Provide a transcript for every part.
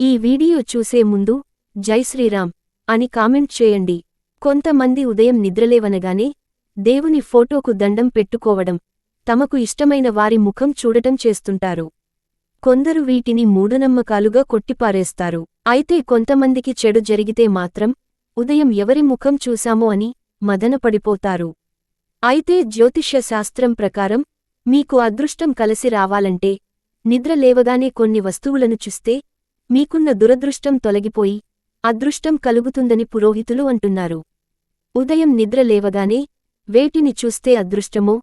ఈ వీడియో చూసే ముందు జై శ్రీరామ్ అని కామెంట్ చేయండి. కొంతమంది ఉదయం నిద్రలేవనగానే దేవుని ఫోటోకు దండం పెట్టుకోవడం తమకు ఇష్టమైన వారి ముఖం చూడటం చేస్తుంటారు. కొందరు వీటిని మూఢనమ్మకాలుగా కొట్టిపారేస్తారు. అయితే కొంతమందికి చెడు జరిగితే మాత్రం ఉదయం ఎవరి ముఖం చూశామో అని మదనపడిపోతారు. అయితే జ్యోతిష్య శాస్త్రం ప్రకారం మీకు అదృష్టం కలిసి రావాలంటే నిద్ర లేవగానే కొన్ని వస్తువులను చూస్తే మీకున్న దురదృష్టం తొలగిపోయి అదృష్టం కలుగుతుందని పురోహితులు అంటున్నారు. ఉదయం నిద్ర లేవగానే వేటిని చూస్తే అదృష్టమో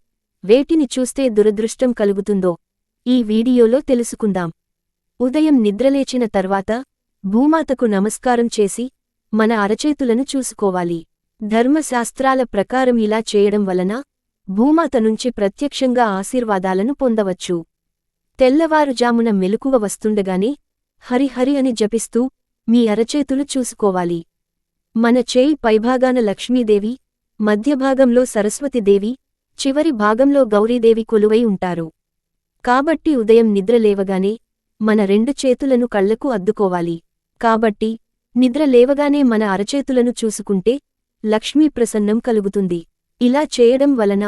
వేటిని చూస్తే దురదృష్టం కలుగుతుందో ఈ వీడియోలో తెలుసుకుందాం. ఉదయం నిద్రలేచిన తర్వాత భూమాతకు నమస్కారం చేసి మన అరచేతులను చూసుకోవాలి. ధర్మశాస్త్రాల ప్రకారం ఇలా చేయడం వలన భూమాత నుంచి ప్రత్యక్షంగా ఆశీర్వాదాలను పొందవచ్చు. తెల్లవారుజామున మెలకువ వస్తుండగానే హరిహరి అని జపిస్తూ మీ అరచేతులు చూసుకోవాలి. మన చేయి పైభాగాన లక్ష్మీదేవి మధ్యభాగంలో సరస్వతిదేవి చివరి భాగంలో గౌరీదేవి కొలువై ఉంటారు. కాబట్టి ఉదయం నిద్రలేవగానే మన రెండు చేతులను కళ్ళకు అద్దుకోవాలి. కాబట్టి నిద్ర లేవగానే మన అరచేతులను చూసుకుంటే లక్ష్మీ ప్రసన్నం కలుగుతుంది. ఇలా చేయడం వలన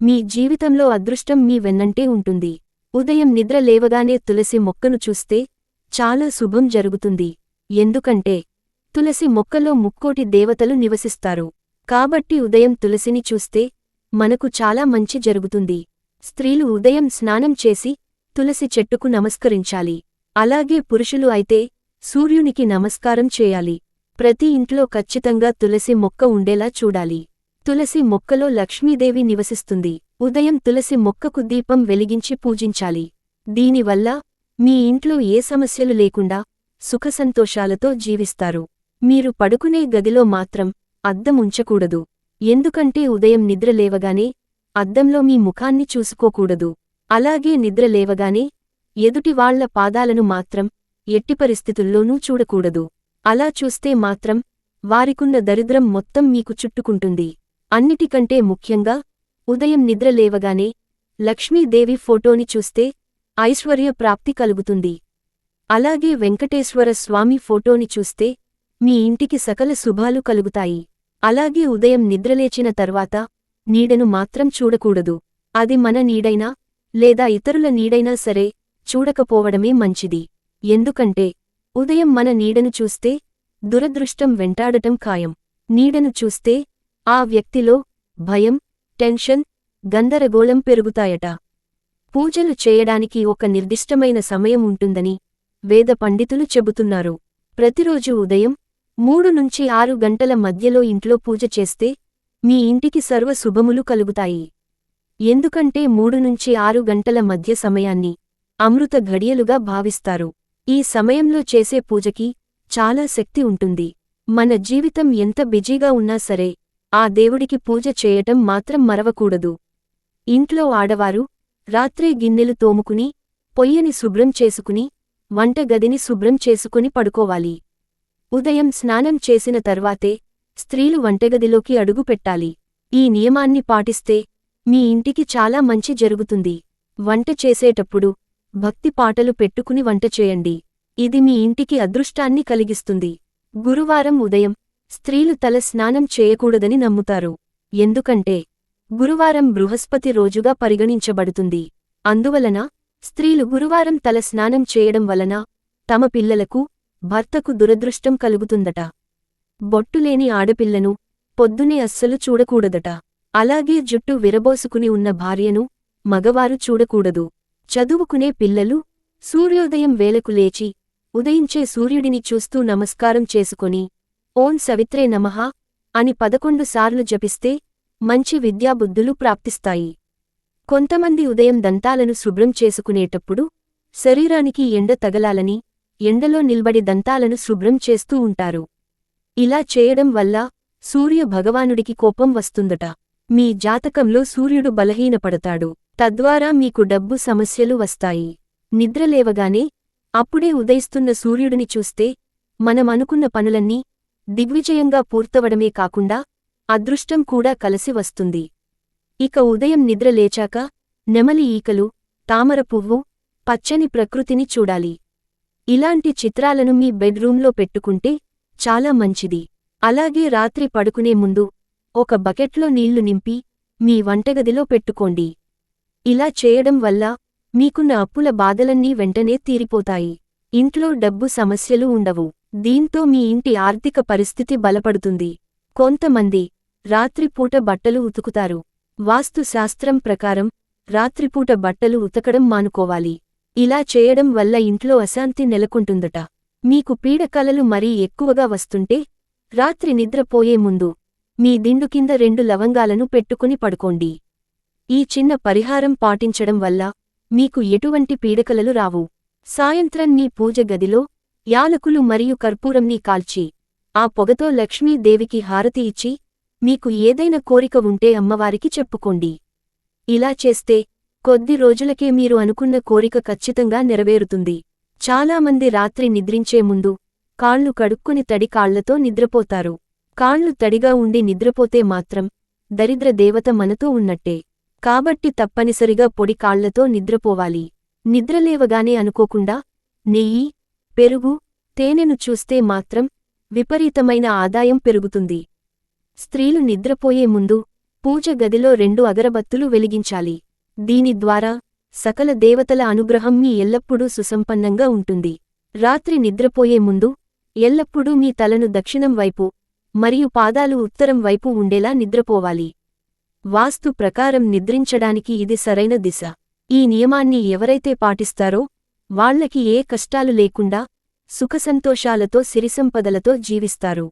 మీ జీవితంలో అదృష్టం మీ వెన్నంటే ఉంటుంది. ఉదయం నిద్ర లేవగానే తులసి మొక్కను చూస్తే చాలా శుభం జరుగుతుంది. ఎందుకంటే తులసి మొక్కలో ముక్కోటి దేవతలు నివసిస్తారు. కాబట్టి ఉదయం తులసిని చూస్తే మనకు చాలా మంచి జరుగుతుంది. స్త్రీలు ఉదయం స్నానం చేసి తులసి చెట్టుకు నమస్కరించాలి. అలాగే పురుషులు అయితే సూర్యునికి నమస్కారం చేయాలి. ప్రతి ఇంట్లో ఖచ్చితంగా తులసి మొక్క ఉండేలా చూడాలి. తులసి మొక్కలో లక్ష్మీదేవి నివసిస్తుంది. ఉదయం తులసి మొక్కకు దీపం వెలిగించి పూజించాలి. దీనివల్ల మీ ఇంట్లో ఏ సమస్యలు లేకుండా సుఖసంతోషాలతో జీవిస్తారు. మీరు పడుకునే గదిలో మాత్రం అద్దం ఉంచకూడదు. ఎందుకంటే ఉదయం నిద్ర లేవగానే అద్దంలో మీ ముఖాన్ని చూసుకోకూడదు. అలాగే నిద్ర లేవగానే ఎదుటివాళ్ళ పాదాలను మాత్రం ఎట్టి పరిస్థితుల్లోనూ చూడకూడదు. అలా చూస్తే మాత్రం వారికున్న దరిద్రం మొత్తం మీకు చుట్టుకుంటుంది. అన్నిటికంటే ముఖ్యంగా ఉదయం నిద్ర లేవగానే లక్ష్మీదేవి ఫోటోని చూస్తే ఐశ్వర్య ప్రాప్తి కలుగుతుంది. అలాగే వెంకటేశ్వర స్వామి ఫోటోని చూస్తే మీ ఇంటికి సకల శుభాలు కలుగుతాయి. అలాగే ఉదయం నిద్రలేచిన తర్వాత నీడను మాత్రం చూడకూడదు. అది మన నీడైనా లేదా ఇతరుల నీడైనా సరే చూడకపోవడమే మంచిది. ఎందుకంటే ఉదయం మన నీడను చూస్తే దురదృష్టం వెంటాడటం ఖాయం. నీడను చూస్తే ఆ వ్యక్తిలో భయం టెన్షన్ గందరగోళం పెరుగుతాయట. పూజలు చేయడానికి ఒక నిర్దిష్టమైన సమయం ఉంటుందని వేద పండితులు చెబుతున్నారు. ప్రతిరోజు ఉదయం మూడు నుంచి ఆరు గంటల మధ్యలో ఇంట్లో పూజ చేస్తే మీ ఇంటికి సర్వ శుభములు కలుగుతాయి. ఎందుకంటే మూడు నుంచి ఆరు గంటల మధ్య సమయాన్ని అమృత ఘడియలుగా భావిస్తారు. ఈ సమయంలో చేసే పూజకి చాలా శక్తి ఉంటుంది. మన జీవితం ఎంత బిజీగా ఉన్నా సరే ఆ దేవుడికి పూజ చేయటం మాత్రం మరవకూడదు. ఇంట్లో ఆడవారు రాత్రే గిన్నెలు తోముకుని పొయ్యని శుభ్రం చేసుకుని వంటగదిని శుభ్రం చేసుకుని పడుకోవాలి. ఉదయం స్నానం చేసిన తర్వాతే స్త్రీలు వంటగదిలోకి అడుగు పెట్టాలి. ఈ నియమాన్ని పాటిస్తే మీ ఇంటికి చాలా మంచి జరుగుతుంది. వంట చేసేటప్పుడు భక్తి పాటలు పెట్టుకుని వంట చేయండి. ఇది మీ ఇంటికి అదృష్టాన్ని కలిగిస్తుంది. గురువారం ఉదయం స్త్రీలు తల స్నానం చేయకూడదని నమ్ముతారు. ఎందుకంటే గురువారం బృహస్పతి రోజుగా పరిగణించబడుతుంది. అందువలన స్త్రీలు గురువారం తల స్నానం చేయడం వలన తమ పిల్లలకు భర్తకు దురదృష్టం కలుగుతుందట. బొట్టులేని ఆడపిల్లను పొద్దునే అస్సలు చూడకూడదట. అలాగే జుట్టు విరబోసుకుని ఉన్న భార్యను మగవారు చూడకూడదు. చదువుకునే పిల్లలు సూర్యోదయం వేలకు లేచి ఉదయించే సూర్యుడిని చూస్తూ నమస్కారం చేసుకొని ఓం సవిత్రే నమః అని పదకొండు సార్లు జపిస్తే మంచి విద్యాబుద్ధులు ప్రాప్తిస్తాయి. కొంతమంది ఉదయం దంతాలను శుభ్రం చేసుకునేటప్పుడు శరీరానికి ఎండ తగలాలని ఎండలో నిల్బడి దంతాలను శుభ్రం చేస్తూ ఉంటారు. ఇలా చేయడం వల్ల సూర్య భగవానుడికి కోపం వస్తుందట. మీ జాతకంలో సూర్యుడు బలహీనపడతాడు. తద్వారా మీకు డబ్బు సమస్యలు వస్తాయి. నిద్రలేవగానే అప్పుడే ఉదయిస్తున్న సూర్యుడిని చూస్తే మనమనుకున్న పనులన్నీ దిగ్విజయంగా పూర్తవడమే కాకుండా అదృష్టం కూడా కలసి వస్తుంది. ఇక ఉదయం నిద్ర లేచాక నెమలి ఈకలు తామర పువ్వు పచ్చని ప్రకృతిని చూడాలి. ఇలాంటి చిత్రాలను మీ బెడ్రూంలో పెట్టుకుంటే చాలా మంచిది. అలాగే రాత్రి పడుకునే ముందు ఒక బకెట్లో నీళ్ళు నింపి మీ వంటగదిలో పెట్టుకోండి. ఇలా చేయడం వల్ల మీకున్న అప్పుల బాధలన్నీ వెంటనే తీరిపోతాయి. ఇంట్లో డబ్బు సమస్యలు ఉండవు. దీంతో మీ ఇంటి ఆర్థిక పరిస్థితి బలపడుతుంది. కొంతమంది రాత్రిపూట బట్టలు ఉతుకుతారు. వాస్తుశాస్త్రం ప్రకారం రాత్రిపూట బట్టలు ఉతకడం మానుకోవాలి. ఇలా చేయడం వల్ల ఇంట్లో అశాంతి నెలకొంటుందట. మీకు పీడకలలు మరీ ఎక్కువగా వస్తుంటే రాత్రి నిద్రపోయే ముందు మీ దిండు కింద రెండు లవంగాలను పెట్టుకుని పడుకోండి. ఈ చిన్న పరిహారం పాటించడం వల్ల మీకు ఎటువంటి పీడకలలు రావు. సాయంత్రం నీ పూజ గదిలో యాలకులు మరియు కర్పూరంని కాల్చి ఆ పొగతో లక్ష్మీదేవికి హారతి ఇచ్చి మీకు ఏదైనా కోరిక ఉంటే అమ్మవారికి చెప్పుకోండి. ఇలా చేస్తే కొద్ది రోజులకే మీరు అనుకున్న కోరిక ఖచ్చితంగా నెరవేరుతుంది. చాలామంది రాత్రి నిద్రించే ముందు కాళ్ళు కడుక్కుని తడి కాళ్ళతో నిద్రపోతారు. కాళ్ళు తడిగా ఉండి నిద్రపోతే మాత్రం దరిద్ర దేవత మనతో ఉన్నట్టే. కాబట్టి తప్పనిసరిగా పొడి కాళ్ళతో నిద్రపోవాలి. నిద్రలేవగానే అనుకోకుండా నెయ్యి పెరుగు తేనెను చూస్తే మాత్రం విపరీతమైన ఆదాయం పెరుగుతుంది. స్త్రీలు నిద్రపోయే ముందు పూజ గదిలో రెండు అగరబత్తులు వెలిగించాలి. దీని ద్వారా సకల దేవతల అనుగ్రహం మీ ఎల్లప్పుడూ సుసంపన్నంగా ఉంటుంది. రాత్రి నిద్రపోయే ముందు ఎల్లప్పుడూ మీ తలను దక్షిణం వైపు మరియు పాదాలు ఉత్తరం వైపు ఉండేలా నిద్రపోవాలి. వాస్తు ప్రకారం నిద్రించడానికి ఇది సరైన దిశ. ఈ నియమాన్ని ఎవరైతే పాటిస్తారో వాళ్ళకి ఏ కష్టాలు లేకుండా సుఖసంతోషాలతో సిరిసంపదలతో జీవిస్తారు.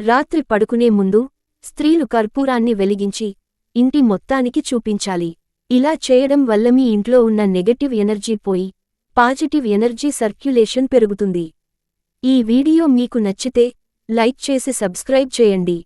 రాత్రి పడుకునే ముందు స్త్రీలు కర్పూరాన్ని వెలిగించి ఇంటి మొత్తానికి చూపించాలి. ఇలా చేయడం వల్ల మీ ఇంట్లో ఉన్న నెగటివ్ ఎనర్జీ పోయి పాజిటివ్ ఎనర్జీ సర్క్యులేషన్ పెరుగుతుంది. ఈ వీడియో మీకు నచ్చితే లైక్ చేసి సబ్స్క్రైబ్ చేయండి.